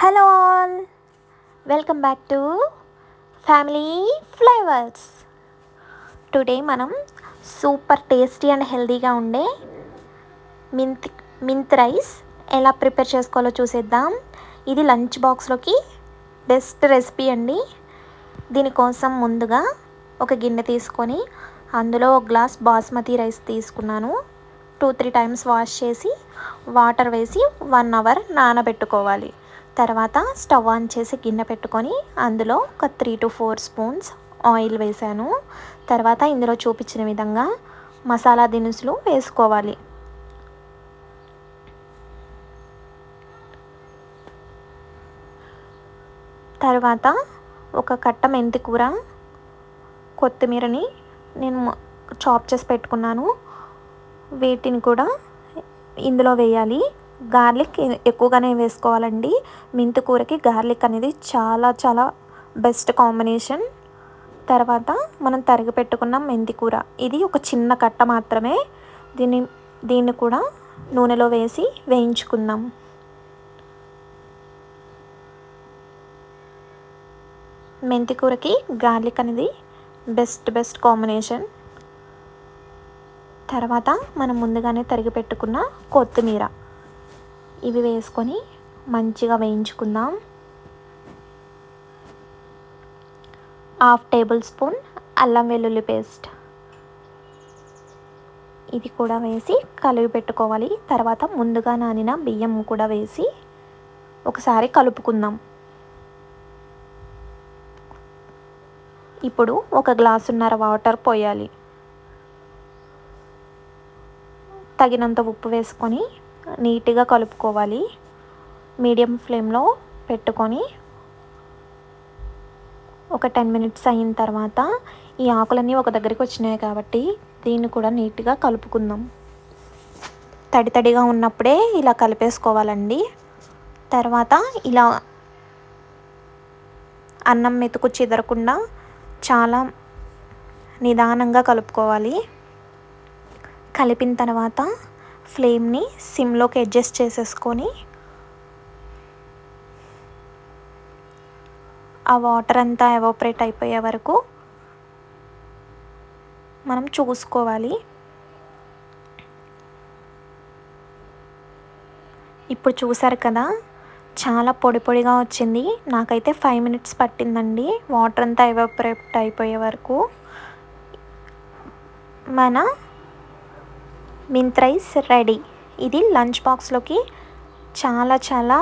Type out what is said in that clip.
Hello all welcome back to family flavours today మనం super tasty and హెల్తీగా ఉండే మింత్ మింత్ rice ఎలా ప్రిపేర్ చేసుకోవాలో చూసేద్దాం. ఇది లంచ్ బాక్స్లోకి బెస్ట్ రెసిపీ అండి. దీనికోసం ముందుగా ఒక గిన్నె తీసుకొని అందులో ఒక గ్లాస్ బాస్మతి రైస్ తీసుకున్నాను. టూ త్రీ టైమ్స్ వాష్ చేసి వాటర్ వేసి వన్ అవర్ నానబెట్టుకోవాలి. తర్వాత స్టవ్ ఆన్ చేసి గిన్నె పెట్టుకొని అందులో ఒక three to four spoons oil వేసాను. తర్వాత ఇందులో చూపించిన విధంగా మసాలా దినుసులు వేసుకోవాలి. తర్వాత ఒక కట్ట మెంతి కూర కొత్తిమీరని నేను చాప్ చేసి పెట్టుకున్నాను. వీటిని కూడా ఇందులో వేయాలి. గార్లిక్ ఎక్కువగానే వేసుకోవాలండి. మెంతి కూరకి గార్లిక్ అనేది చాలా చాలా బెస్ట్ కాంబినేషన్. తర్వాత మనం తరిగి పెట్టుకున్న మెంతి కూర. ఇది ఒక చిన్న కట్ట మాత్రమే. దీన్ని దీన్ని కూడా నూనెలో వేసి వేయించుకుందాం. మెంతి కూరకి గార్లిక్ అనేది బెస్ట్ బెస్ట్ కాంబినేషన్. తర్వాత మనం ముందుగానే తరిగి పెట్టుకున్న కొత్తిమీర. ఇవి వేసుకొని మంచిగా వేయించుకుందాం. హాఫ్ టేబుల్ స్పూన్ అల్లం వెల్లుల్లి పేస్ట్. ఇది కూడా వేసి కలిపి పెట్టుకోవాలి. తర్వాత ముందుగా నానిన బియ్యం కూడా వేసి ఒకసారి కలుపుకుందాం. ఇప్పుడు ఒక గ్లాసున్నర వాటర్ పోయాలి. తగినంత ఉప్పు వేసుకొని నీట్గా కలుపుకోవాలి. మీడియం ఫ్లేమ్లో పెట్టుకొని ఒక టెన్ మినిట్స్ అయిన తర్వాత ఈ ఆకులన్నీ ఒక దగ్గరికి వచ్చినాయి కాబట్టి దీన్ని కూడా నీట్గా కలుపుకుందాం. తడి తడిగా ఉన్నప్పుడే ఇలా కలిపేసుకోవాలండి. తర్వాత ఇలా అన్నం మెతుకు చెదరకుండా చాలా నిదానంగా కలుపుకోవాలి. కలిపిన తర్వాత ఫ్లేమ్ని సిమ్లోకి అడ్జస్ట్ చేసేసుకొని ఆ వాటర్ అంతా ఎవాపరేట్ అయిపోయే వరకు మనం చూసుకోవాలి. ఇప్పుడు చూసారు కదా చాలా పొడి పొడిగా వచ్చింది. నాకైతే ఫైవ్ మినిట్స్ పట్టిందండి. వాటర్ అంతా ఎవాపరేట్ అయిపోయే వరకు మన మింత్రైస్ రెడీ. ఇది లంచ్ బాక్స్లోకి చాలా చాలా